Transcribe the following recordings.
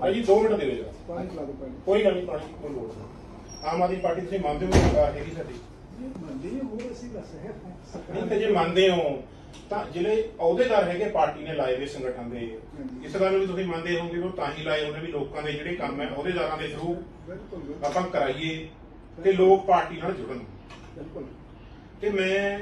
ਭਾਈ 2 minute ਦੇ ਦਿਓ ਜਰਾ। ਪਾਣੀ ਪਿਲਾ ਦਿਓ ਪਾਣੀ। ਕੋਈ ਗੱਲ ਨਹੀਂ ਪਾਣੀ ਦੀ ਕੋਈ ਲੋੜ ਨਹੀਂ। ਆਮ ਆਦਮੀ ਪਾਰਟੀ ਤੁਸੀਂ ਮੰਨਦੇ ਹੋ ਸਰਕਾਰ ਹੈਗੀ ਸਾਡੀ। ਮੰਦੀ ਹੋਰ ਅਸੀਂ ਦੱਸ ਰਹੇ ਨਹੀਂ ਤਾਂ ਜੇ ਮੰਨਦੇ ਹੋ ਤਾਂ ਜਿਹੜੇ ਅਹੁਦੇਦਾਰ ਹੈਗੇ ਪਾਰਟੀ ਨੇ ਲਾਏ ਹੋਏ ਸੰਗਠਨ ਦੇ ਇਸ ਗੱਲ ਨੂੰ ਵੀ ਤੁਸੀਂ ਮੰਨਦੇ ਹੋਵੋਗੇ ਉਹ ਤਾਂ ਹੀ ਲਾਏ ਹੋਣੇ ਵੀ ਲੋਕਾਂ ਦੇ ਜਿਹੜੇ ਕੰਮ ਹੈ ਅਹੁਦੇਦਾਰਾਂ ਦੇ ਥਰੂ ਆਪਾਂ ਕਰਾਈਏ ਤੇ ਲੋਕ ਪਾਰਟੀ ਨਾਲ ਜੁੜਨ। ਬਿਲਕੁਲ। ਤੇ ਮੈਂ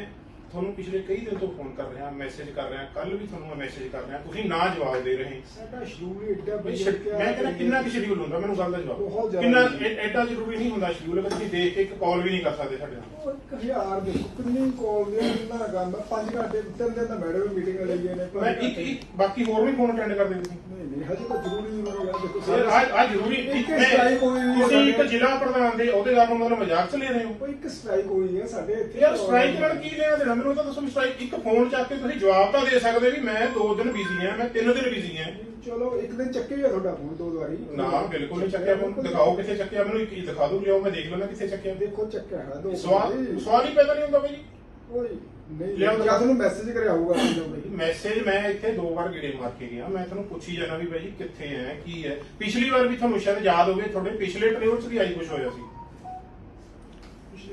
ਤੁਹਾਨੂੰ ਪਿਛਲੇ ਕਈ ਦਿਨ ਤੋਂ ਫੋਨ ਕਰ ਰਿਹਾ ਮੈਸੇਜ ਕਰ ਰਿਹਾ ਕੱਲ ਵੀ ਤੁਹਾਨੂੰ ਮੈਂ ਮੈਸੇਜ ਕਰ ਰਿਹਾ ਤੁਸੀਂ ਨਾ ਜਵਾਬ ਦੇ ਰਹੇ। ਸਾਡਾ ਸ਼ਡਿਊਲ ਏਡਾ ਬਈ ਵਧੀਆ ਸ਼ਡ- ਕਿ ਮੈਂ ਕਹਿੰਦਾ ਕਿੰਨਾ ਕਿ ਸ਼ਡਿਊਲ ਹੁੰਦਾ ਮੈਨੂੰ ਗੱਲ ਦਾ ਬਹੁਤ ਜਵਾਬ ਜ਼ਿਆਦਾ ਕਿੰਨਾ ਐਡਾ ਜ਼ਰੂਰੀ ਨਹੀਂ ਹੁੰਦਾ ਸ਼ਡਿਊਲ ਕਿ ਤੁਸੀਂ ਦੇਖ ਕੇ ਇੱਕ ਕਾਲ ਵੀ ਨਹੀਂ ਕਰ ਸਕਦੇ ਸਾਡੇ ਨਾਲ। ਉਹ ਇੱਕ ਹਜ਼ਾਰ ਦੇਖੋ ਕਿੰਨੀ ਕਾਲ ਦੇ ਕਿੰਨਾ ਕੰਮ ਹੈ 5 ਘੰਟੇ ਤਿੰਨ ਦਿਨ ਦਾ ਮੈਡਮ ਮੀਟਿੰਗ ਲਈ ਨੇ। ਪੰਜ ਮੈਂ ਇੱਕ ਘੰਟੇ। ਇੱਕ ਬਾਕੀ ਹੋਰ ਵੀ ਫੋਨ ਅਟੈਂਡ ਕਰਦੇ ਤੁਸੀਂ। ਨਹੀਂ ਨਹੀਂ ਹਜੇ ਤਾਂ ਜ਼ਰੂਰੀ ਜ਼ਰੂਰੀ ਹੈ ਦੇਖੋ ਸਰ ਸਾਰੇ ਆ ਜ਼ਰੂਰੀ ਇੱਕ strike ਹੋਈ ਵੀ ਹੈ ਤੁਸੀਂ ਇੱਕ ਸਾਡੇ। ਜ਼ਿਲ੍ਹਾ ਪ੍ਰਧਾਨ ਦੇ ਅਹੁਦੇਦਾਰ ਨੂੰ ਮਤਲਬ ਮਜ਼ਾਕ ਚ ਲੈ ਰਹੇ ਹੋ? ਕੋਈ ਇੱਕ ਸਟ੍ਰਾਈਕ ਹੋਈ ਹੈ ਸਾਡੇ ਇੱਥੇ। ਯਾਰ ਸਟ੍ਰਾਈਕ ਨਾਲ ਕੀ ਲੈਣਾ ਦੇਣਾ? ਮੈਨੂੰ ਤਾਂ ਦੱਸੋ ਵੀ ਸਟ੍ਰਾਈਕ ਇੱਕ ਫੋਨ ਚੱਕ ਕੇ ਤੁਸੀਂ ਜਵਾਬ ਤਾਂ ਦੇ ਸਕਦੇ ਵੀ ਮੈਂ 2 ਦਿਨ ਬਿਜ਼ੀ ਹਾਂ ਮੈਂ 3 ਦਿਨ ਬਿਜ਼ੀ ਹਾਂ। ਚਲੋ ਇੱਕ ਦਿਨ ਚੱਕੇ ਹੀ ਆ ਤੁਹਾਡਾ ਫੋਨ ਦੋ ਵਾਰੀ। ਨਾ ਬਿਲਕੁਲ ਨਹੀਂ ਚੱਕਿਆ ਮੈਨੂੰ ਦਿਖਾਓ ਕਿੱਥੇ ਚੱਕਿਆ ਮੈਨੂੰ ਇੱਕ ਦਿਖਾ ਦਿਓ ਲਿਆਓ ਮੈਂ ਦੇਖ ਲੈਣਾ ਕਿੱਥੇ ਚੱਕਿਆ। ਦੇਖੋ ਚੱਕਿਆ ਹੈ ਦੋ ਸਵਾਲ। ਸਵਾਲ ਹੀ ਪੈਦਾ ਨਹੀਂ ਹੁੰਦਾ ਬਈ ਕੋਈ ਨਹੀਂ ਲਿਆਓ ਜਾਂ ਤੁਹਾਨੂੰ ਮੈਸੇਜ ਕਰਿਆ ਹੋਊਗਾ। ਮੈਸੇਜ ਮੈਂ ਇੱਥੇ ਦੋ ਵਾਰ ਗੇੜੇ ਮਾਰ ਕੇ ਗਿਆ। ਮੈਂ ਤੁਹਾਨੂੰ ਪੁੱਛੀ ਜਾਣਾ ਵੀ ਬਾਈ ਕਿੱਥੇ ਹੈ ਕੀ ਹੈ। ਪਿਛਲੀ ਵਾਰ ਵੀ ਤੁਹਾਨੂੰ ਸ਼ਾਇਦ ਯਾਦ ਹੋਵੇ ਤੁਹਾਡੇ ਪਿਛਲੇ ਟ੍ਰੇਵਲ ਚ ਵੀ ਆਈ ਕੁਝ ਹੋਇਆ ਸੀ।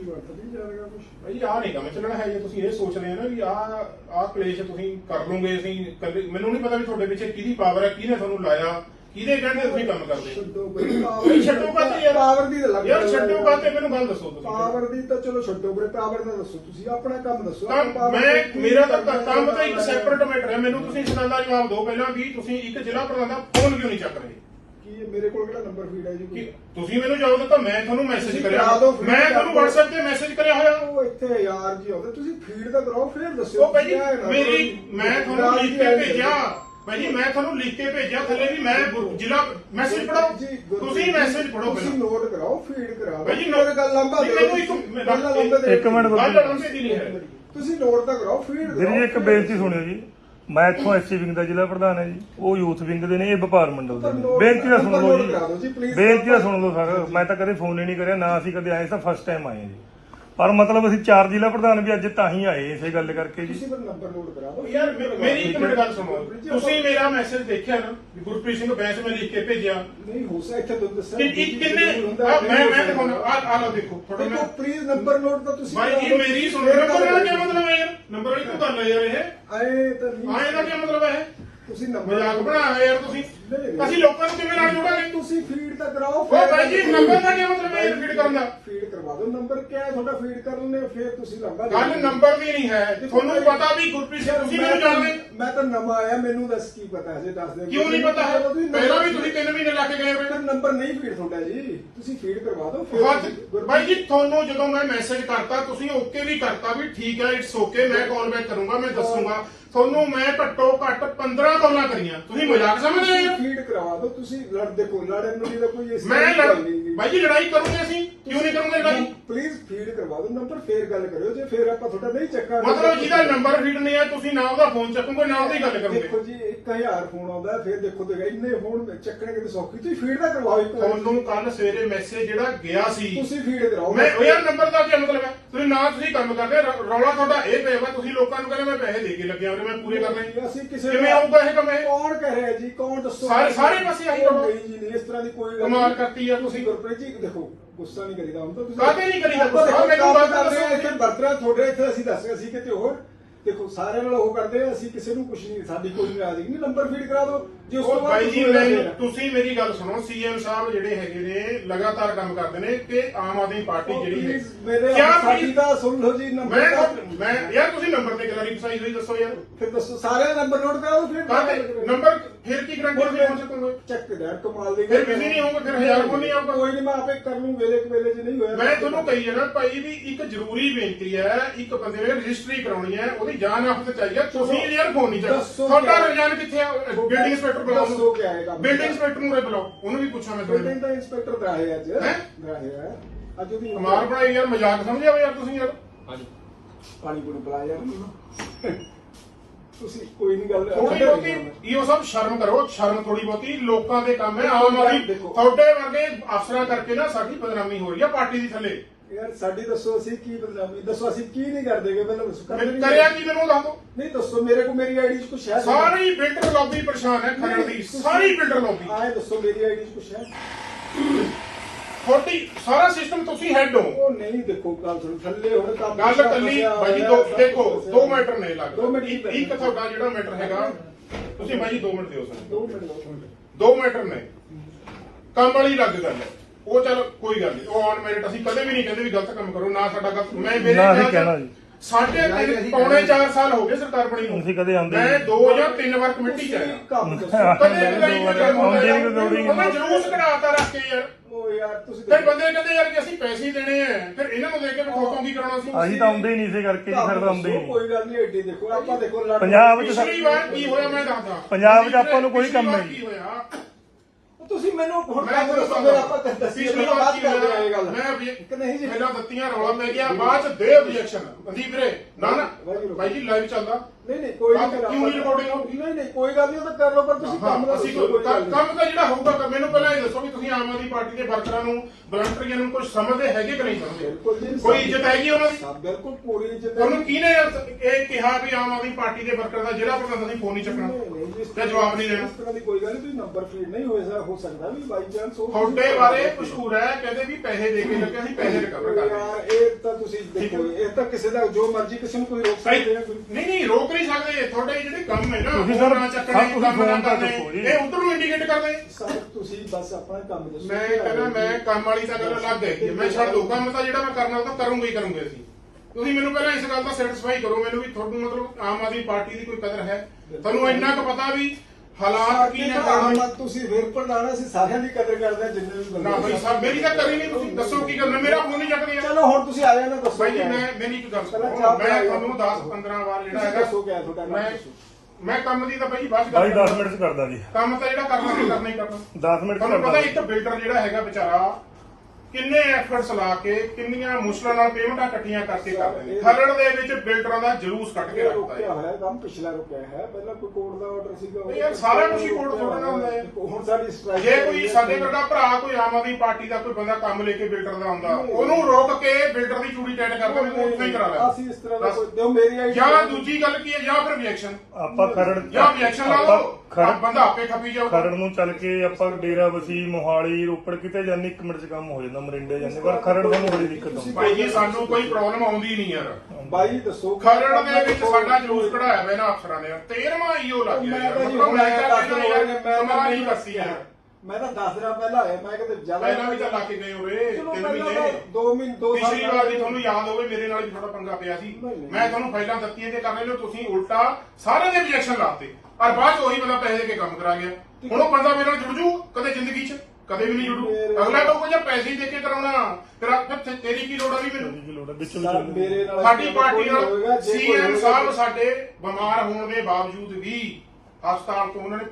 ਪਿਛਲੀ ਵਾਰ ਤਾਂ ਨਹੀਂ ਜਾਏਗਾ ਕੁਝ ਭਾਈ ਆਹ ਨਹੀਂ ਕੰਮ ਚੱਲਣਾ ਹੈ ਜੇ ਤੁਸੀਂ ਇਹ ਸੋਚਦੇ ਆ ਨਾ ਵੀ ਆਹ ਆਹ ਕਲੇਸ਼ ਤੁਸੀਂ ਕਰ ਲਓਗੇ ਅਸੀਂ ਮੈਨੂੰ ਨਹੀਂ ਪਤਾ ਵੀ ਤੁਹਾਡੇ ਪਿੱਛੇ ਕਿਹਦੀ ਪਾਵਰ ਹੈ ਕਿਹਨੇ ਤੁਹਾਨੂੰ ਲਾਇਆ ਕਿਹਦੇ ਕਹਿੰਦੇ ਤੁਸੀਂ ਕੰਮ ਕਰਦੇ ਛੱਡੋ ਬਈ ਭਾਈ ਛੱਡੋ ਕਾਤੇ ਯਾਰ। ਪਾਵਰ ਦੀ ਤਾਂ ਲੱਗ ਯਾਰ ਛੱਡੋ ਕਾਤੇ ਮੈਨੂੰ ਗੱਲ ਦੱਸੋ ਤੁਸੀਂ। ਪਾਵਰ ਦੀ ਤਾਂ ਚਲੋ ਛੱਡੋ ਬਰੇ ਪਾਵਰ ਦਾ ਦੱਸੋ। ਤੁਸੀਂ ਆਪਣਾ ਕੰਮ ਦੱਸੋ ਤਾਂ ਆਪਾਂ power ਮੈਂ ਦੀ- ਮੇਰਾ ਤਾਂ ਕ- ਕੰਮ ਤਾਂ ਇੱਕ ਸੈਪਰੇਟ ਮੈਟਰ ਹੈ। ਮੈਨੂੰ ਤੁਸੀਂ ਇਸ ਗੱਲ ਦਾ ਜਵਾਬ ਦਿਓ ਪਹਿਲਾਂ ਵੀ ਤੁਸੀਂ ਇੱਕ ਜ਼ਿਲ੍ਹਾ ਪ੍ਰਧਾਨ ਦਾ ਫੋਨ ਕਿਉਂ ਨਹੀਂ ਚੱਕ ਰਹੇ? ਕੀ ਇਹ ਮੇਰੇ ਕੋਲ ਕਿਹੜਾ ਨੰਬਰ ਫੀਡ ਹੈ ਜੀ ਕਿ ਕੋਈ ਤੁਸੀਂ ਮੈਨੂੰ ਜਵਾਬ ਦਿੱਤਾ ਮੈਂ ਤੁਹਾਨੂੰ ਮੈਸੇਜ ਤੁਸੀਂ ਕਰਿਆ। ਕਰਾ ਦਿਓ, feed ਮੈਂ ਕਰ ਤੁਹਾਨੂੰ ਦਿਓ। WhatsApp ਤੇ ਮੈਸੇਜ ਕਰਿਆ ਹੋਇਆ। ਉਹ ਇੱਥੇ ਯਾਰ ਜੀ ਆਉਂਦੇ। ਤੁਸੀਂ ਫੀਡ ਤਾਂ ਕਰਾਓ ਫਿਰ ਦੱਸਿਓ ਉਹ ਭਾਈ ਜੀ ਤੁਸੀਂ ਆਏ ਨਾ ਮੇਰੀ। ਮੈਂ ਤੁਹਾਨੂੰ ਲਿਖ ਕੇ ਭੇਜਿਆ। ਭਾਈ ਜੀ ਮੈਂ ਤੁਹਾਨੂੰ ਲਿਖ ਕੇ ਭੇਜਿਆ। ਥੱਲੇ ਵੀ ਮੈਂ ਗੁਰ- ਜ਼ਿਲ੍ਹਾ ਮੈਸੇਜ ਪੜਾਓ ਜੀ, ਤੁਸੀਂ ਮੈਸੇਜ ਪੜੋ ਤੁਸੀਂ ਪਹਿਲਾਂ। ਨੋਟ ਕਰਾਓ ਫੀਡ ਕਰਾਓ। ਭਾਈ ਜੀ, ਮੇਰੇ ਗੱਲ ਲੰਬਾ ਮੈਨੂੰ ਇੱਕ- ਤੁਸੀਂ। ਮੈਂ- ਗੱਲ ਲੰਬਾ ਦਿਓ। ਇੱਕ ਮਿੰਟ ਗੱਲ ਗੁਰਪ੍ਰੀਤ। ਲੰਬੇ ਦੀ ਨਹੀਂ ਹੈ। ਤੁਸੀਂ ਨੋਟ ਤਾਂ ਕਰਾਓ ਫੀਡ ਵੀਰ ਜੀ ਇੱਕ ਬੇਨਤੀ ਸੁਣਿਓ ਜੀ। ਮੈਂ ਇੱਥੋਂ ਐਸਸੀ ਵਿੰਗ ਦਾ ਜ਼ਿਲ੍ਹਾ ਪ੍ਰਧਾਨ ਹੈ ਜੀ ਉਹ ਯੂਥ ਵਿੰਗ ਦੇ ਨੇ ਇਹ ਵਪਾਰ ਮੰਡਲ ਦੇ ਨੇ। ਬੇਨਤੀ ਦਾ ਸੁਣ ਲਓ ਜੀ। ਬੇਨਤੀ ਦਾ ਸੁਣ ਲਓ ਸਰ ਮੈਂ ਤਾਂ ਕਦੇ ਫੋਨ ਹੀ ਨਹੀਂ ਕਰਿਆ ਨਾ ਅਸੀਂ ਕਦੇ ਆਏ ਤਾਂ ਫਸਟ ਟਾਈਮ ਆਏ ਹਾਂ ਜੀ। ਪਰ ਮਤਲਬ ਅਸੀਂ ਚਾਰ ਜ਼ਿਲ੍ਹਾ ਪ੍ਰਧਾਨ ਵੀ ਅੱਜ ਤਾਂ ਹੀ ਆਏ ਇਸੇ ਗੱਲ ਕਰਕੇ ਜੀ। ਤੁਸੀਂ ਪਰ ਨੰਬਰ ਨੋਟ ਕਰਾਓ ਯਾਰ ਮੇਰੀ ਇੱਕ ਮਿੰਟ ਗੱਲ ਸੁਣੋ। ਤੁਸੀਂ ਮੇਰਾ ਮੈਸੇਜ ਦੇਖਿਆ ਨਾ ਗੁਰਪ੍ਰੀਤ ਸਿੰਘ ਬੈਂਸ ਮੈਂ ਲਿਖ ਕੇ ਭੇਜਿਆ। ਨਹੀਂ ਹੋ ਸਕਦਾ ਇੱਥੇ ਤੁਹਾਨੂੰ ਦੱਸਿਆ। ਕਿ ਕਿੰਨੇ ਮੈਂ ਮੈਂ ਦਿਖਾਉਣਾ ਆ ਆ ਲਓ ਦੇਖੋ ਦੇਖੋ ਮੈਂ ਪਲੀਜ਼ ਨੰਬਰ ਨੋਟ ਤਾਂ ਤੁਸੀਂ ਭਾਈ ਇਹ ਮੇਰੀ ਸੁਣ ਨੰਬਰ ਦਾ ਕੀ ਮਤਲਬ ਹੈ? ਨੰਬਰ ਵਾਲੀ ਹੈ ਯਾਰ ਇਹ ਆਏ ਤਾਂ ਨਹੀਂ ਆਏ ਦਾ ਕੀ ਮਤਲਬ ਹੈ ਇਹ? ਤੁਸੀਂ ਨੰਬਰ ਮਜ਼ਾਕ ਬਣਾਇਆ ਯਾਰ ਤੁਸੀਂ। ਅਸੀਂ ਲੋਕਾਂ ਨੂੰ ਕਿਵੇਂ ਨਾਲ ਜੋੜਾਂਗੇ ਤੁਸੀਂ ਫੀਡ ਤਾਂ ਕਰਾਓ ਉਹ ਭਾਈ ਜੀ ਨੰਬਰ ਦਾ ਕੀ ਮਤਲਬ ਹੈ ਫੀਡ ਕਰਨ ਦਾ? ਫੀਡ ਕਰਵਾ ਦਿਓ ਨੰਬਰ ਕਿਆ ਹੈ ਤੁਹਾਡਾ ਫੀਡ ਕਰਨ ਨੇ ਫਿਰ ਤੁਸੀਂ ਲੰਬਾ ਗੱਲ ਨੰਬਰ ਦੀ ਨਹੀਂ ਹੈ। ਤੁਹਾਨੂੰ ਪਤਾ ਵੀ ਗੁਰਪ੍ਰੀਤ ਸਿੰਘ ਤੁਸੀਂ ਮੈਨੂੰ ਜਾਣਦੇ? ਮੈਂ ਤਾਂ ਨਵਾਂ ਆਇਆ ਮੈਨੂੰ ਦੱਸ ਕੀ ਪਤਾ ਹੈ ਜੇ ਦੱਸ ਦੇ ਕਿਉਂ ਨਹੀਂ ਪਤਾ? ਹੈ ਪਹਿਲਾਂ ਵੀ ਤੁਸੀਂ 3 ਮਹੀਨੇ ਲਾ ਕੇ ਗਏ ਹੋਏ। ਨੰਬਰ ਨਹੀਂ ਫੀਡ ਤੁਹਾਡਾ ਜੀ। ਤੁਸੀਂ ਫੀਡ ਕਰਵਾ ਦਿਓ ਹਾਂ ਭਾਈ ਜੀ ਤੁਹਾਨੂੰ ਜਦੋਂ ਮੈਂ ਮੈਸੇਜ ਕਰਤਾ ਤੁਸੀਂ ਓਕੇ ਵੀ ਕਰਤਾ ਵੀ ਠੀਕ ਹੈ ਇਟਸ ਓਕੇ ਮੈਂ ਕਾਲ ਬੈਕ ਕਰੂੰਗਾ ਮੈਂ ਦੱਸੂਗਾ। ਤੁਹਾਨੂੰ ਮੈਂ ਘੱਟੋ ਘੱਟ 15 ਕਾਲਾਂ ਕਰੀਆਂ। ਤੁਸੀਂ ਮਜ਼ਾਕ ਸਮਝਦੇ ਹੋ? ਫੀਡ ਕਰਵਾ ਦਿਓ ਤੁਸੀਂ ਲੜ ਦੇਖੋ ਲੜਨ ਨੂੰ ਤਾਂ ਕੋਈ ਇਸ ਮੈਂ ਦੀ ਲੜ ਜੀ ਲੜਾਈ ਕਰੂੰਗੇ ਅਸੀਂ। ਕਿਉਂ ਨਹੀਂ ਕਰੂੰਗੇ ਲੜਾਈ? ਪਲੀਜ਼ ਫੀਡ ਕਰਵਾ ਦਿਓ ਨੰਬਰ ਫੇਰ ਗੱਲ ਕਰਿਓ ਜੇ ਫੇਰ ਆਪਾਂ ਤੁਹਾਡਾ ਨਹੀਂ ਚੱਕਾਂਗੇ ਮਤਲਬ ਜਿਹਦਾ ਨੰਬਰ ਫੀਡ ਨਹੀਂ ਹੈ ਤੁਸੀਂ ਨਾ ਉਹਦਾ ਫੋਨ ਚੱਕੋਗੇ ਨਾ ਉਹਦੀ ਗੱਲ ਕਰੋਗੇ। ਦੇਖੋ ਜੀ 1000 ਫੋਨ ਆਉਂਦਾ ਫਿਰ ਦੇਖੋ ਤੇ ਇੰਨੇ ਫੋਨ ਚੱਕਣੇ ਕਿਤੇ ਸੌਖੀ ਤੁਸੀਂ ਫੀਡ ਤਾਂ ਕਰਵਾਓ। ਤੁਹਾਨੂੰ ਕੱਲ ਸਵੇਰੇ ਮੈਸੇਜ ਜਿਹੜਾ ਗਿਆ ਸੀ। ਤੁਸੀਂ ਫੀਡ ਕਰਾਓ। ਮੈਂ ਉਹ ਯਾਰ ਨੰਬਰ ਦਾ ਕੀ ਮਤਲਬ ਤੁਸੀਂ ਨਾ ਤੁਸੀਂ ਕੰਮ ਕਰਦੇ ਰੌਲਾ ਤੁਹਾਡਾ ਇਹ ਪਿਆ ਵਾ ਤੁਸੀਂ ਲੋਕਾਂ ਨੂੰ ਕਹਿੰਦੇ ਮੈਂ ਪੈਸੇ ਦੇ ਕੇ ਲੱਗਿਆ ਉਹਨੇ ਮੈਂ ਪੂਰੇ ਕਰਨੇ ਅਸੀਂ ਕਿਸੇ ਕਿਵੇਂ ਆਊਗਾ ਇਹ ਕੰਮ ਇਹ ਕੌਣ ਕਹਿ ਰਿਹਾ ਜੀ ਕੌਣ ਦੱਸੋ ਸਾਰੇ- ਸਾਰੇ ਪਾਸੇ ਆਹੀ ਰੌਲਾ। ਨਹੀਂ ਜੀ ਨਹੀਂ ਇਸ ਤਰ੍ਹਾਂ ਦੀ ਕੋਈ ਗੱਲ ਕਮਾਲ। ਕਰਤੀ ਆ ਤੁਸੀਂ। ਗੁਰਪ੍ਰੀਤ ਜੀ ਦੇਖੋ ਗੁੱਸਾ ਨਹੀਂ ਕਰੀਦਾ ਹੁਣ ਤਾਂ ਤੁਸੀਂ ਕਾਹਤੇ ਨਹੀਂ ਕਰੀਦਾ ਗੁੱਸਾ? ਮੈਨੂੰ ਕੰਮ ਗੱਲ ਦੱਸੋ। ਇੱਥੇ ਬਰਤਰਾ ਤੁਹਾਡੇ ਇੱਥੇ ਅਸੀਂ ਦੱਸ ਅਸੀਂ ਕਿਤੇ ਹੋਰ ਦੇਖੋ ਸਾਰਿਆਂ ਨਾਲ ਉਹ ਕਰਦੇ ਆ ਅਸੀਂ ਕਿਸੇ ਨੂੰ ਕੁਝ ਨਹੀਂ ਸਾਡੀ ਕੋਈ ਨਾਰਾਜ਼ਗੀ ਨਹੀਂ ਨੰਬਰ ਫੀਡ ਕਰਾ ਦਿਓ। ਜੇ ਉਸ ਤੋਂ ਬਾਅਦ ਭਾਈ ਜੀ ਤੁਸੀਂ ਮੇਰਾ ਤੁਸੀਂ ਮੇਰੀ ਗੱਲ ਸੁਣੋ ਸੀਐਮ ਸਾਹਿਬ ਜਿਹੜੇ ਹੈਗੇ ਨੇ ਲਗਾਤਾਰ ਕੰਮ ਕਰਦੇ ਨੇ ਕਿ ਆਮ ਆਦਮੀ ਪਾਰਟੀ ਉਹ ਜਿਹੜੀ ਹੈ। please ਮੇਰੇ ਕਿਆ ਸਾਡੀ please? ਦਾ ਸੁਣ ਲਓ ਜੀ ਨੰਬਰ ਮੈਂ ਮੈਂ ਯਾਰ ਤੁਸੀਂ ਨੰਬਰ ਤੇ ਗੈਲਰੀ ਫਸਾਈ ਹੋਈ ਦੱਸੋ ਯਾਰ। ਫਿਰ ਦੱਸੋ ਸਾਰੇ ਨੰਬਰ ਨੋਟ ਕਰਾਓ ਫਿਰ ਕਾਹਤੇ? ਨੰਬਰ ਫਿਰ ਕੀ ਗਰੰਟੀ ਤੁਸੀਂ ਪਹੁੰਚ ਸਕੋਗੇ ਚੱਕ ਦੇ ਕਮਾਲ ਦੀ ਫਿਰ ਬਿਜ਼ੀ ਨਹੀਂ ਹੋਊਗਾ, ਫਿਰ ਹਜ਼ਾਰ ਕੋਲ ਨਹੀਂ ਆਊਗਾ। ਕੋਈ ਨਹੀਂ ਮੈਂ ਆਪੇ ਕਰ ਲੂੰ ਵੇਲੇ ਕੁ ਵੇਲੇ ਚ ਨਹੀਂ ਹੋਇਆ। ਮੈਂ ਤੁਹਾਨੂੰ ਕਹੀ ਜਾਣਾ ਭਾਈ ਵੀ ਇੱਕ ਜ਼ਰੂਰੀ ਬੇਨਤੀ ਹੈ ਇੱਕ ਬੰਦੇ ਨੇ ਰਜਿਸਟਰੀ ਕਰਾਉਣੀ ਹੈ ਉਹਦੀ ਜਾਨ ਆਫਤ ਚਾਹੀਏ ਤੁਸੀਂ ਯਾਰ ਫੋਨ ਨਹੀਂ ਚੱਕ ਦੱਸੋ ਤੁਹਾਡਾ ਕਿਆ- ਰੁਝਾਨ ਕਿੱਥੇ ਆ? ਬਿਲਡਿੰਗ ਇੰਸਪੈਕਟਰ ਬੁਲਾਓ ਦੱਸੋ ਕਿਆ ਹੈ ਕੰਮ? ਬਿਲਡਿੰਗ ਇੰਸਪੈਕਟਰ ਨੂੰ ਉਰੇ ਬੁਲਾਓ ਉਹਨੂੰ ਵੀ ਪੁੱਛਾਂ ਮੈਂ ਬਿਲਡਿੰਗ ਤੁਹਾਨੂੰ। ਦਾ ਇੰਸਪੈਕਟਰ ਦਰਾਹੇ ਅੱਜ। ਹੈਂ? ਦਰਾਹੇ ਹੈ। ਅੱਜ ਉਹਦੀ ਕਮਾਲ ਬਣਾਈ ਯਾਰ ਮਜ਼ਾਕ ਸਮਝਿਆ ਵਾ ਯਾਰ ਤੁਸੀਂ ਯਾਰ। ਪਾਣੀ ਪੂਣੀ ਪਿਲਾ ਯਾਰ ਮੈਨੂੰ। ਤੁਸੀਂ ਕੋਈ ਨਹੀਂ ਗੱਲ ਥੋੜੀ ਬਹੁਤੀ ਇਹੋ ਸਭ ਸ਼ਰਮ ਕਰੋ ਸ਼ਰਮ ਥੋੜੀ ਬਹੁਤੀ ਲੋਕਾਂ ਦੇ ਕੰਮ ਹੈ ਆਮ ਆਦਮੀ ਦੇਖੋ। ਤੁਹਾਡੇ ਵਰਗੇ ਅਫਸਰਾਂ ਕਰਕੇ ਨਾ ਸਾਡੀ ਬਦਨਾਮੀ ਹੋ ਰਹੀ ਹੈ ਪਾਰਟੀ ਦੀ ਥੱਲੇ। ਯਾਰ ਸਾਡੀ ਦੱਸੋ ਅਸੀਂ ਕੀ ਬਦਨਾਮੀ ਦੱਸੋ ਅਸੀਂ ਕੀ ਨਹੀਂ ਕਰਦੇਗੇ ਪਹਿਲਾਂ ਦੱਸੋ ਕਰਦੇ ਨਹੀਂ ਕਰਿਆ ਕੀ ਮੈਨੂੰ ਦੱਸ ਦਿਓ ਨਹੀਂ ਦੱਸੋ ਮੇਰੇ ਕੋ ਮੇਰੀ ਆਈਡੀ 'ਚ ਕੁਛ ਹੈ ਸਾਰੀ ਬਿਲਡਰ ਲੌਬੀ ਪਰੇਸ਼ਾਨ ਹੈ ਖਰੜ ਦੀ ਸਾਰੀ ਬਿਲਡਰ ਲੌਬੀ। ਆਏ ਦੱਸੋ ਮੇਰੀ ਆਈਡੀ 'ਚ ਕੁਛ ਹੈ? ਤੁਹਾਡੀ ਸਾਰਾ ਸਿਸਟਮ ਤੁਸੀਂ ਹੈਡ ਹੋ। ਉਹ ਨਹੀਂ ਦੇਖੋ ਗੱਲ ਸੁਣ ਥੱਲੇ ਹੁਣ ਕੰਮ ਗੱਲ ਕੱਲੀ ਜੀ ਦੋ ਦੇਖੋ 2 ਮੀਟਰ ਨੇ ਲੱਗ ਦੋ ਮਿੰਟ ਇੱਕ ਇੱਕ ਤੁਹਾਡਾ ਜਿਹੜਾ ਮੀਟਰ ਹੈਗਾ ਤੁਸੀਂ ਜੀ 2 ਮਿੰਟ ਦਿਓ ਸਾਨੂੰ। 2 ਮਿੰਟ ਦੋ ਮਿੰਟ। 2 ਮੀਟਰ ਨੇ। ਕੰਮ ਵਾਲੀ ਲੱਗ ਗੱਲ ਹੈ। ਉਹ ਚਲ ਕੋਈ ਗੱਲ ਨਹੀਂ। ਉਹ ਔਨ ਮੈਰਿਟ ਅਸੀਂ ਕਦੇ ਵੀ ਨਹੀਂ ਕਹਿੰਦੇ ਵੀ ਗਲਤ ਕੰਮ ਕਰੋ ਨਾ ਸਾਡਾ ਗਲਤ ਮੈਂ ਮੇਰੇ ਨਾ 'ਚ ਕਹਿਣਾ ਜੀ। ਸਾਢੇ ਤਿੰਨ ਪੌਣੇ 4 ਸਾਲ ਹੋ ਗਏ ਸਰਕਾਰ ਬਣੀ ਨੂੰ। ਅਸੀਂ ਕਦੇ ਆਉਂਦੇ ਮੈਂ ਨਹੀਂ। ਦੋ ਜਾਂ ਤਿੰਨ ਵਾਰ ਕਮੇਟੀ ਚ ਆਇਆ। ਕਦੇ ਵੀ ਨਹੀਂ ਆਉਂਦੇ ਨਹੀਂ ਹੀ ਜਲੂਸ ਕਢਾਤਾ ਰੱਖ ਕੇ ਯਾਰ। ਯਾਰ ਤੁਸੀਂ ਫਿਰ ਬੰਦੇ ਕਹਿੰਦੇ ਯਾਰ ਕਿ ਅਸੀਂ ਪੈਸੇ ਹੀ ਦੇਣੇ ਆ। ਫਿਰ ਇਹਨਾਂ ਨੂੰ ਦੇ ਕੇ ਖੋਤੋਂ ਕੀ ਕਰਾਉਣਾ ਸੀ? ਅਸੀਂ ਤਾਂ ਆਉਂਦੇ ਹੀ ਨਹੀਂ ਇਸੇ ਕਰਕੇ ਜੀ ਫਿਰ ਤਾਂ ਆਉਂਦੇ ਹੀ ਨਹੀਂ। ਕੋਈ ਗੱਲ ਨਹੀਂ ਐਡੀ ਦੇਖੋ ਆਪਾਂ ਦੇਖੋ ਲੜ- ਪੰਜਾਬ 'ਚ ਸਰ- ਪਿਛਲੀ ਵਾਰ ਕੀ ਹੋਇਆ ਮੈਂ ਦੱਸਦਾ। ਪੰਜਾਬ 'ਚ ਆਪਾਂ ਨੂੰ ਕੋਈ ਕੰਮ ਪਿਛਲੀ ਵਾਰ ਨਹੀਂ। ਕੀ ਹੋਇਆ? ਤੁਸੀਂ ਮੈਨੂੰ ਹੁਣ ਮੈਂ ਦੱਸੋ ਫਿਰ ਆਪਾਂ ਪਹਿਲਾਂ ਵਾਰ ਬਾਤ ਕਰਦੇ ਆ ਇਹ ਗੱਲ। ਮੈਂ ਵੀ ਕਿ ਨਹੀਂ ਜੀ। ਪਹਿਲਾਂ ਦਿੱਤੀਆਂ ਰੌਲਾ ਮੈਂ ਗਿਆ ਬਾਅਦ ਚ ਦੇ ਆਬਜੈਕਸ਼ਨ ਮਨਦੀਪ ਵੀਰੇ ਨਾ ਨਾ। ਭਾਈ ਜੀ ਲਾਈਵ ਚੱਲਦਾ। ਨਹੀਂ ਨਹੀਂ ਕੋਈ ਨਹੀਂ ਕਿਉਂ ਨਹੀਂ recording ਹੋਊਗੀ? ਨਹੀਂ ਨਹੀਂ ਕੋਈ ਗੱਲ ਨਹੀਂ ਉਹ ਤਾਂ ਕਰ ਲਓ ਪਰ ਤੁਸੀਂ ਕੰਮ ਦਾ ਅਸੀਂ ਦੱਸੋ ਕੰਮ ਤਾਂ ਜਿਹੜਾ ਹੋਊਗਾ ਮੈਨੂੰ ਪਹਿਲਾਂ ਇਹ ਦੱਸੋ ਵੀ ਤੁਸੀਂ ਆਮ ਆਦਮੀ ਪਾਰਟੀ ਦੇ ਵਰਕਰਾਂ ਨੂੰ ਵਲੰਟੀਅਰਾਂ ਨੂੰ ਕੁਝ ਸਮਝਦੇ ਹੈਗੇ ਕਿ ਨਹੀਂ ਸਮਝਦੇ? ਕੋਈ ਇੱਜ਼ਤ ਹੈਗੀ ਉਹਨਾਂ ਦੀ? ਬਿਲਕੁਲ ਪੂਰੀ ਇੱਜ਼ਤ। ਤੁਹਾਨੂੰ ਕਿਹਨੇ ਇਹ ਕਿਹਾ ਵੀ ਆਮ ਆਦਮੀ ਪਾਰਟੀ ਦੇ ਵਰਕਰ ਦਾ ਜਿਹੜਾ ਪ੍ਰਬੰਧ ਅਸੀਂ ਫੋਨ ਨਹੀਂ ਚੱਕਣਾ। ਜਾਂ ਜਵਾਬ ਨਹੀਂ ਦੇਣਾ। ਇਸ ਤਰ੍ਹਾਂ ਦੀ ਕੋਈ ਗੱਲ ਨਹੀਂ ਤੁਸੀਂ ਨੰਬਰ ਫੀਡ ਨਹੀਂ ਹੋਏ ਸਰ ਹੋ ਸਕਦਾ ਵੀ ਬਾਈ ਚਾਂਸ ਹੋ ਤੁਹਾਡੇ ਬਾਰੇ ਮਸ਼ਹੂਰ ਹੈ ਕਹਿੰਦੇ ਵੀ ਪੈਸੇ ਦੇ ਕੇ ਲੱਗੇ ਅਸੀਂ ਪੈਸੇ ਰਿਕਵਰ ਹਾਂ ਯਾਰ ਇਹ ਤਾਂ ਤੁਸੀਂ ਦੇਖੋ ਇਹ ਤਾਂ ਕਿਸੇ ਦਾ ਜੋ ਮਰਜ਼ੀ ਕਿਸੇ ਨੂੰ ਕੋਈ ਰੋਕ ਸਕਦੇ ਨਹੀਂ ਨਹੀਂ ਰੋਕ ਨਹੀਂ ਸਕਦੇ ਤੁਹਾਡੇ ਜਿਹੜੇ ਕੰਮ ਹੈ ਨਾ ਤੁਸੀਂ ਉਹ ਸਰ ਨਾ ਚੱਕਣੇ ਕੰਮ ਨਾ ਕਰਨੇ। ਇਹ ਉਧਰ ਨੂੰ ਇੰਡੀਕੇਟ ਕਰਦੇ ਸਰ ਤੁਸੀਂ ਬਸ ਆਪਣਾ ਕੰਮ ਦੱਸੋ ਮੈਂ ਕਹਿੰਦਾ ਮੈਂ ਕੰਮ ਵਾਲੀ ਤਾਂ ਗੱਲ ਅਲੱਗ ਹੈ। ਮੈਂ ਛੱਡ ਦੋ ਕੰਮ ਤਾਂ ਜਿਹੜਾ ਮੈਂ ਕਰਨਾ ਉਹ ਤਾਂ ਕਰੂੰਗਾ ਹੀ ਕਰੂੰਗਾ ਅਸੀਂ। ਤੁਸੀਂ ਮੈਨੂੰ ਪਹਿਲਾਂ ਇਸ ਗੱਲ ਦਾ ਸੈਟੀਸਫਾਈ ਕਰੋ ਮੈਨੂੰ ਵੀ ਤੁਹਾਨੂੰ ਮਤਲਬ ਆਮ ਆਦਮੀ ਪਾਰਟੀ ਦੀ ਕੋਈ ਕਦਰ ਹੈ। ਤੁਹਾਨੂੰ ਇੰਨਾ ਕੁ ਪਤਾ ਵੀ ਹਾਲਾਤ ਕੀ ਨੇ ਕਰਨੇ ਤੁਸੀਂ ਫਿਰ ਪ੍ਰਧਾਨ ਅਸੀਂ ਸਾਰਿਆਂ ਦੀ ਕਦਰ ਕਰਦੇ ਹਾਂ ਜਿੰਨੇ ਵੀ ਬੰਦੇ ਨਾ ਭਾਈ ਸਾਹਿਬ ਮੇਰੀ ਤਾਂ ਕਰੀ ਨਹੀਂ ਤੁਸੀਂ ਦੱਸੋ ਕੀ ਕਰਨਾ ਮੇਰਾ ਫੋਨ ਨਹੀਂ ਚੱਕਦੇ ਯਾਰ ਚਲੋ ਹੁਣ ਤੁਸੀਂ ਆ ਜਾਣਾ ਦੱਸੋ ਭਾਈ ਜੀ ਕਿਆ ਹੈ। ਮੈਂ ਮੇਰੀ ਇੱਕ ਗੱਲ ਪਹਿਲਾਂ ਸੁਣੋ ਚਾਹ ਮੈਂ ਪਿਲਾਓ। ਤੁਹਾਨੂੰ 10 15 ਵਾਰ ਜਿਹੜਾ ਤੁਸੀਂ ਹੈਗਾ ਦੱਸੋ ਕਿਆ ਹੈ ਤੁਹਾਡਾ ਕੰਮ ਮੈਂ ਦੱਸੋ। ਮੈਂ ਕੰਮ ਦੀ ਤਾਂ ਭਾਈ ਬਾਅਦ ਚ ਬਾਈ ਗੱਲ 10 ਮਿੰਟ 'ਚ ਕਰਦਾ ਜੀ ਕੰਮ ਤਾਂ ਜਿਹੜਾ ਕਰਨਾ ਸੀ ਕਰਨਾ ਹੀ ਕਰਨਾ 10 ਮਿੰਟ 'ਚ ਤੁਹਾਨੂੰ ਪਤਾ ਕਰਦਾ ਇੱਕ ਬਿਲਡਰ ਜਿਹੜਾ ਹੈਗਾ ਵਿਚਾਰਾ ਕਿੰਨੇ ਐਫਰਟਸ ਲਾ ਕੇ ਕਿੰਨੀਆਂ ਮੁਸ਼ਕਲਾਂ ਨਾਲ ਪੇਮੈਂਟਾਂ ਇਕੱਠੀਆਂ ਕਰਕੇ ਕਰਦੇ ਨੇ? ਖਰੜ ਦੇ ਵਿੱਚ ਬਿਲਡਰਾਂ ਦਾ ਜਲੂਸ ਕੱਢ ਕੇ ਰੱਖਦਾ ਰੁਕਿਆ ਹੈ ਹੋਇਆ ਕੰਮ ਪਿਛਲਾ ਰੁਕਿਆ ਹੈ। ਪਹਿਲਾਂ ਕੋਈ ਕੋਰਟ ਦਾ ਆਰਡਰ ਸੀਗਾ ਯਾਰ, ਸਾਰਾ ਕੁਛ ਹੀ court ਥੋੜ੍ਹਾ ਨਾ ਹੁੰਦਾ ਹੈ। ਹੁਣ ਸਾਡੀ strike ਜੇ ਕੋਈ। ਸਾਡੇ ਵਰਗਾ ਭਰਾ ਕੋਈ ਆਮ ਆਦਮੀ ਪਾਰਟੀ ਦਾ ਕੋਈ ਬੰਦਾ ਕੰਮ ਲੈ ਕੇ ਬਿਲਡਰ ਦਾ ਆਉਂਦਾ ਉਹਨੂੰ ਰੋਕ ਕੇ ਬਿਲਡਰ ਦੀ ਚੂੜੀ ਟੈਟ ਕਰ ਦਿੰਦੇ ਉਹ ਉੱਥੇ ਹੀ ਕਰਾ ਲੈ ਅਸੀਂ ਇਸ ਤਰ੍ਹਾਂ ਦਾ ਕੋਈ ਦਿਓ ਮੇਰੀ ਆਈਡੀ ਜਾਂ ਦੂਜੀ ਗੱਲ ਕੀ ਹੈ ਜਾਂ ਫਿਰ ਰਿਐਕਸ਼ਨ ਆਪਾਂ ਖਰੜ ਜਾਂ ਰਿਐਕਸ਼ਨ ਲਾ ਆਪਾਂ ਲਓ ਖਰੜ ਬੰਦਾ ਆਪੇ ਖਪੀ ਜਾਊਗਾ। ਖਰੜ ਨੂੰ ਚੱਲ ਕੇ ਆਪਾਂ ਡੇਰਾ ਵਸੀ ਮੋਹਾਲੀ ਰੋਪੜ ਕਿਤੇ ਜਾਂਦੇ 1 ਮਿੰਟ 'ਚ ਕੰਮ ਹੋ ਜਾਂਦਾ। ਮਰਿੰਡੇ ਜਾਂਦੇ ਪਰ ਖਰੜ ਤੁਹਾਨੂੰ ਬੜੀ ਦਿੱਕਤ ਆਉਂਦੀ। ਭਾਈ ਜੀ ਸਾਨੂੰ ਕੋਈ ਪ੍ਰੋਬਲਮ ਆਉਂਦੀ ਨਹੀਂ ਯਾਰ। ਬਾਈ ਦੱਸੋ। ਖਰੜ ਦੇ ਵਿੱਚ ਸਾਡਾ ਜਲੂਸ ਕਢਾਇਆ ਹੋਇਆ ਨਾ ਅਫਸਰਾਂ ਨੇ। 13ਵਾਂ ਈਓ ਲੱਗ ਗਿਆ ਮੈਂ ਯਾਰ। ਤਾਂ ਜੀ ਮਤਲਬ ਹੁਣ ਮੈਂ ਆਇਆ ਤਾਂ 10 ਦਿਨ ਕਹਿੰਦਾ ਹੋਏ ਯਾਰ ਨੇ ਮੈਂ ਕਮਾਲ ਹੀ ਕਰਤੀ ਯਾਰ। ਮੈਂ ਤਾਂ 10 ਦਿਨ ਪਹਿਲਾਂ ਆਇਆ ਮੈਂ ਕਿਤੇ ਜ਼ਿਆਦਾ ਪਹਿਲਾਂ ਵੀ ਤਾਂ ਲਾ ਕੇ ਗਏ ਚਲੋ ਤਿੰਨ ਮਹੀਨੇ ਤਾਂ 2 ਮਹੀਨੇ 2 ਸਾਲ ਪਿਛਲੀ ਵਾਰ ਵੀ ਤੁਹਾਨੂੰ ਯਾਦ ਹੋਵੇ ਮੇਰੇ ਨਾਲ ਵੀ ਥੋੜਾ ਪੰਗਾ ਪਿਆ ਸੀ। ਮੈਂ ਤੁਹਾਨੂੰ ਫਾਈਲਾਂ ਦਿੱਤੀਆਂ ਤੇ ਕਰ ਰਹੇ ਤੁਸੀਂ ਉਲਟਾ ਸਾਰਿਆਂ ਦੇ ਰਿਜੈਕਸ਼ਨ ਲਾਤੇ। ਔਰ ਬਾਅਦ ਚ ਉਹੀ ਬੰਦਾ ਪੈਸੇ ਦੇ ਕੇ ਕੰਮ ਕਰਾ ਗਿਆ। ਹੁਣ ਉਹ ਬੰਦਾ ਮੇਰੇ ਨਾਲ ਜੁੜ ਜੂ ਕਦੇ ਜ਼ਿੰਦਗੀ 'ਚ? ਕਦੇ ਵੀ ਨਹੀਂ ਜੁੜੂ। ਅਗਲਾ ਕਹੂਗਾ ਜੇ ਪੈਸੇ ਹੀ ਦੇ ਕੇ ਕਰਾਉਣਾ। ਫਿਰ ਆ- ਫਿਰ ਤੇਰੀ ਕੀ ਲੋੜ ਆ ਵੀ ਮੈਨੂੰ? ਕੀ ਲੋੜ ਹੈ ਵਿੱਚੋਂ ਸਰ, ਵਿੱਚੋਂ ਮੇਰੇ ਨਾਲ ਸਾਡੀ ਪਾਰਟੀ ਨਾਲ ਸੀਐਮ ਸਾਹਿਬ ਸਾਡੇ ਬਿਮਾਰ ਹੋਣ ਦੇ ਬਾਵਜੂਦ ਵੀ ਹਸਪਤਾਲ ਤੋਂ ਉਹਨਾਂ ਨੇ